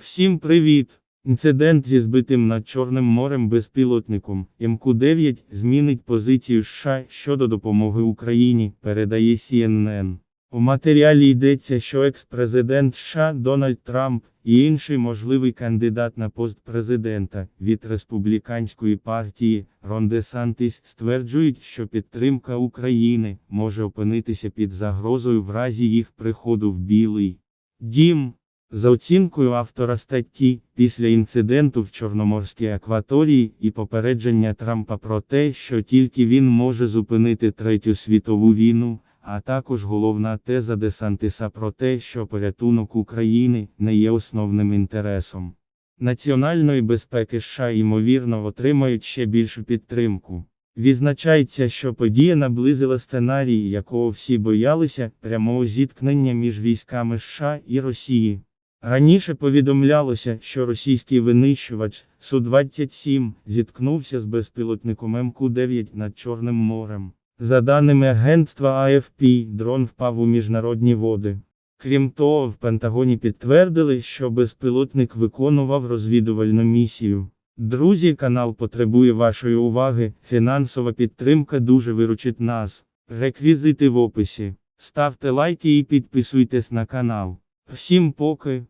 Всім привіт! Інцидент зі збитим над Чорним морем безпілотником МК-9 змінить позицію США щодо допомоги Україні, передає CNN. У матеріалі йдеться, що екс-президент США Дональд Трамп і інший можливий кандидат на пост президента від республіканської партії Рон Де стверджують, що підтримка України може опинитися під загрозою в разі їх приходу в Білий Дім. За оцінкою автора статті, після інциденту в Чорноморській акваторії і попередження Трампа про те, що тільки він може зупинити Третю світову війну, а також головна теза Десантиса про те, що порятунок України не є основним інтересом національної безпеки США ймовірно отримають ще більшу підтримку. Відзначається, що подія наблизила сценарій, якого всі боялися, прямого зіткнення між військами США і Росії. Раніше повідомлялося, що російський винищувач Су-27 зіткнувся з безпілотником МК-9 над Чорним морем. За даними агентства AFP, дрон впав у міжнародні води. Крім того, в Пентагоні підтвердили, що безпілотник виконував розвідувальну місію. Друзі, канал потребує вашої уваги. Фінансова підтримка дуже виручить нас. Реквізити в описі. Ставте лайки і підписуйтесь на канал. Всім поки.